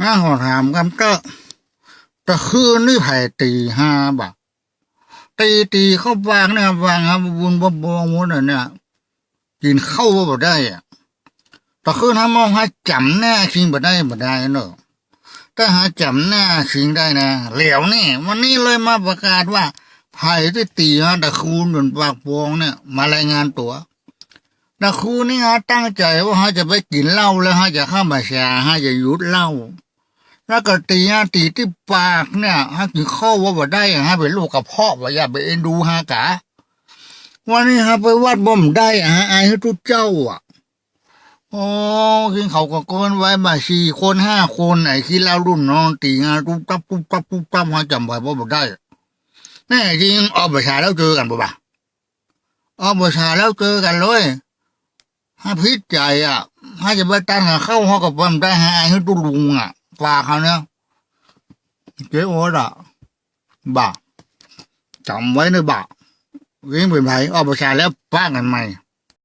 น้าขอถามกันก็ตะคืนนี่ไผ่ตีห้าบาทตีตีเข้าวางเนี่ยวางครับบุญบ่บองวุ้นเนี่ยกินเข้าบ่ได้อะตะคืนห้ามองหาจำแน่ชิงบ่ได้บ่ได้เนอะถ้าหาจำแน่ชิงได้นะเหลวนี่วันนี้เลยมาประกาศว่าไผ่ที่ตีฮะตะคูนจนปากปวงเนี่ย มารายงานตัวตะคูนี่ฮะตั้งใจว่าฮะจะไปกินเหล้าแล้วฮะจะเข้ามาแชร์ฮะจะหยุดเหล้า แล้วก็ตีฮะตีที่ปากเนี่ยฮะกินข้าวว่าบ่ได้ฮะเป็นลูกกับพ่อว่าอย่าไปเอ็นดูฮะกะวันนี้ฮะไปวัดบ่มได้ฮะไอ้ให้ทุกเจ้าอะโอ้กินเขาก็ก้นไว้มาสี่คนห้าคนไอ้ขี้เล้ารุ่นน้องตีงานปุ๊บปั๊บปุ๊บปั๊บปุ๊บปั๊บฮะจำไว้ว่าบ่ได้แน่จริงออกประชาแล้วเจอกันบ่บ่ะออกประชาแล้วเจอกันเลยถ้าพิจใจอะถ้าจะไปตั้งเข้าห้องกับผมได้หาให้ตุลุงอะ ฝาเขาเนี่ยเจ๊โอ๊ตอะบ่าจำไว้นะบ่าวิ่งไปไหนไผออกประชาแล้วป้ากันใหม่